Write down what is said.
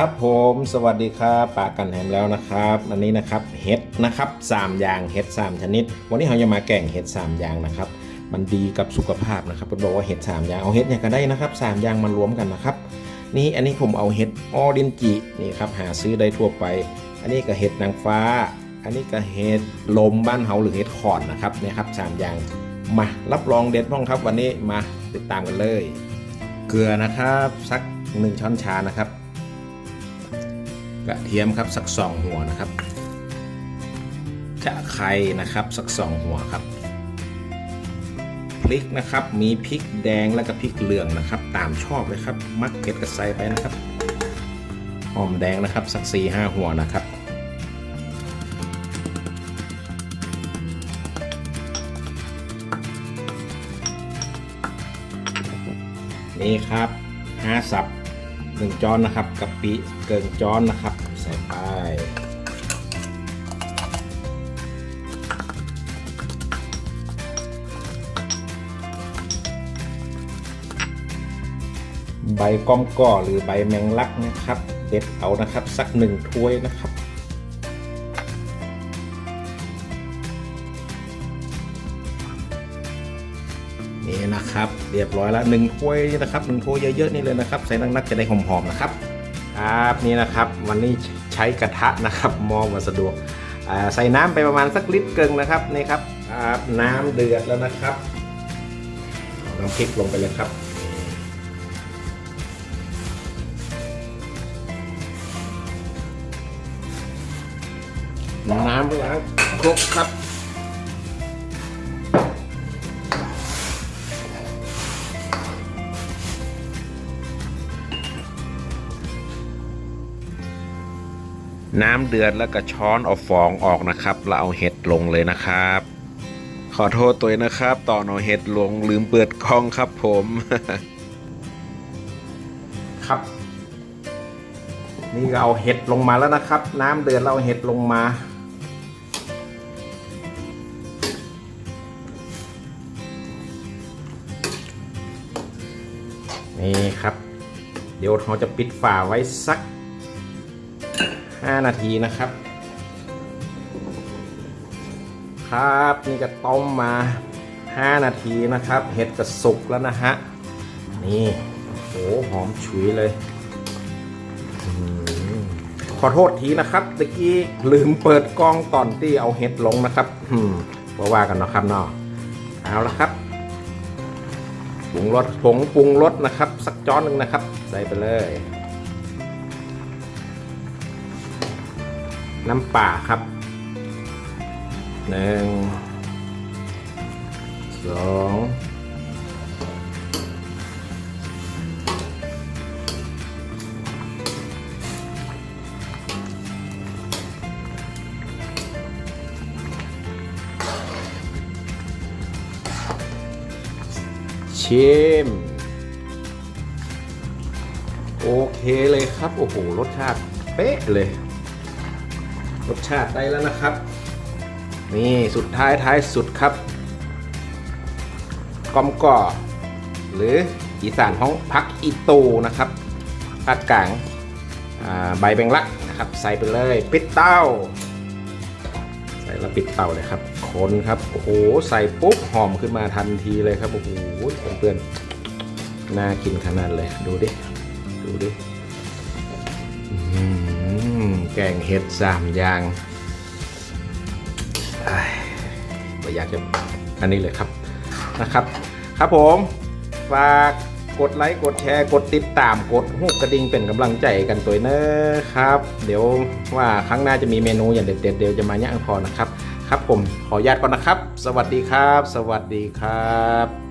ครับผมสวัสดีครับปากันแหมแล้วนะครับอันนี้นะครับเห็ดนะครับสามอย่างเห็ดสามชนิด วันนี้เราจะมาแกงเห็ดสามอย่างนะครับมันดีกับสุขภาพนะครับเป็นบอกว่าเห็ดสามอย่างเอาเห็ดเนี่ยก็ได้นะครับสามอย่างมารวมกันนะครับนี่อันนี้ผมเอาเห็ดออรินจินี่ครับหาซื้อได้ทั่วไป อันนี้ก็เห็ดนางฟ้า อันนี้ก็เห็ดลมบ้านเฮาหรือเห็ดขอนนะครับเนี่ยครับสามอย่างมารับรองเด็ดพ้องครับวันนี้มาติดตามกันเลย เกลือนะครับสักหนึ่งช้อนชานะครับ กระเทียมครับสักสองหัวนะครับจะไข่นะครับสักสองหัวครับพริกนะครับมีพริกแดงแล้วก็พริกเหลืองนะครับ ตามชอบเลยครับ มักเผ็ดก็ใส่ไปนะครับหอมแดงนะครับสักสี่ห้าหัวนะครับนี่ครับห้าสับ หนึ่งจอนนะครับกะปิเกินจอนนะครับ ใส่ไปใบก้อมก่อหรือใบแมงลักนะครับ เด็ดเอานะครับ สักหนึ่งถ้วยนะครับ นี่นะครับ เรียบร้อยแล้วหนึ่งถ้วยนะครับหนึ่งถ้วยเยอะๆนี่เลยนะครับ ใส่นักๆจะได้หอมๆนะครับครับนี่นะครับวันนี้ใช้กระทะนะครับหมอมาสะดวกใส่น้ำไปประมาณสักลิตรเกินนะครับนี่ครับครับน้ำเดือดแล้วนะครับน้ำพริกลงไปเลยครับน้ำล้างครกครับ น้ำเดือดแล้วก็ช้อนเอาฟองออกนะครับแล้วเอาเห็ดลงเลยนะครับ ขอโทษตัวนะครับ ตอนเอาเห็ดลงลืมเปิดกล้องครับผม ครับ นี่เอาเห็ดลงมาแล้วนะครับ น้ำเดือดเราเอาเห็ดลงมานี่ครับ เดี๋ยวเราจะปิดฝาไว้สัก 5 นาทีนะครับ ครับนี่ก็ต้มมา 5 นาทีนะครับ เห็ดก็สุกแล้วนะฮะ นี่ โอ้หอมฉุยเลยขอโทษทีนะครับตะกี้ลืมเปิดกล้องตอนที่เอาเห็ดลงนะครับอืมก็ว่ากันนะครับเนาะเอาละครับปรุงรสผงปรุงรสนะครับ สักจ้อนหนึ่งนะครับ ใส่ไปเลย น้ำป่าครับหนึ่งสองชิมโอเคเลยครับ โอ้โห รสชาติ เป๊ะเลย รสชาติได้แล้วนะครับ นี่สุดท้ายท้ายสุดครับกอมก่อหรืออีสานห้องพักอีตูนะครับภาคกลางใบแบงลักนะครับ ใส่ไปเลย ปิดเต้า ใส่แล้วปิดเตาเลยครับคนครับโอ้โหใส่ปุ๊บหอมขึ้นมาทันทีเลยครับโอ้โหเพื่อนๆน่ากินขนาดเลยดูดิดูดิ แกงเห็ดสามอย่างไม่อยากจะอันนี้เลยครับนะครับ ครับผมฝากกดไลค์กดแชร์กดติดตามกดหูกระดิ่งเป็นกำลังใจกันตัวเนอะครับ เดี๋ยวว่าครั้งหน้าจะมีเมนูอย่างเด็ดๆเดี๋ยวจะมาย่างพอนะครับ ครับผมขออนุญาตก่อนนะครับ สวัสดีครับ สวัสดีครับ